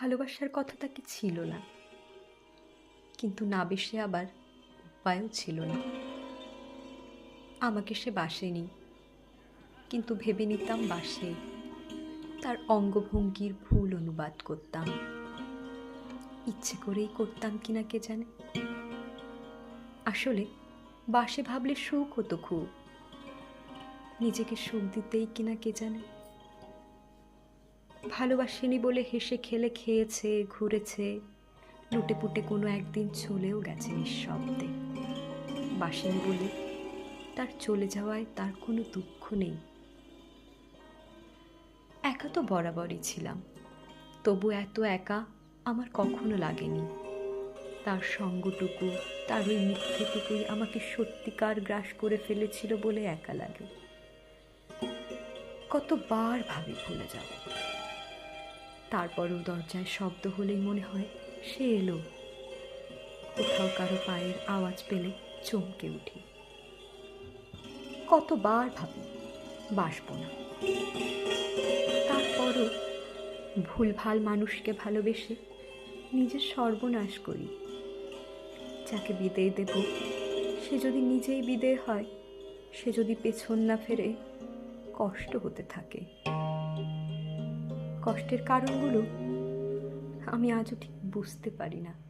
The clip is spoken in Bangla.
ভালোবাসার কথা তাকে ছিল না? কিন্তু না বেশে আবার উপায়ও ছিল না। আমাকে সে বাসেনি, কিন্তু ভেবে নিতাম বাসে তার অঙ্গভঙ্গির ভুল অনুবাদ করতাম। ইচ্ছে করেই করতাম কিনা কে জানে? আসলে বাসে ভাবলে সুখ হতো খুব। নিজেকে সুখ দিতেই কিনা কে জানে? ভালোবাসেনি বলে হেসে খেলে খেয়েছে, ঘুরেছে। লুটে পুটে কোনো একদিন চলেও গেছে নিঃশব্দে বাসেনি বলে তার চলে যাওয়ায় তার কোনো দুঃখ নেই। একা তো বরাবরই ছিলাম। তবু এত একা আমার কখনো লাগেনি। তার সঙ্গটুকু, তার ওই মিথ্যেটুকুই আমাকে সত্যিকার গ্রাস করে ফেলেছিল বলে একা লাগে। কতবার ভাবি ভুলে যাব। তারপরও দরজায় শব্দ হলেই মনে হয় সে এলো। কোথাও কারও পায়ের আওয়াজ পেলে চমকে উঠি। কতবার ভাবি বাসবো না। তারপরও ভুলভাল মানুষকে ভালোবেসে নিজের সর্বনাশ করি। যাকে বিদেয় দেব, সে যদি নিজেই বিদেয় হয়, সে যদি পেছন না ফেরে কষ্ট হতে থাকে। কষ্টের কারণগুলো আমি আজও ঠিক বুঝতে পারি না।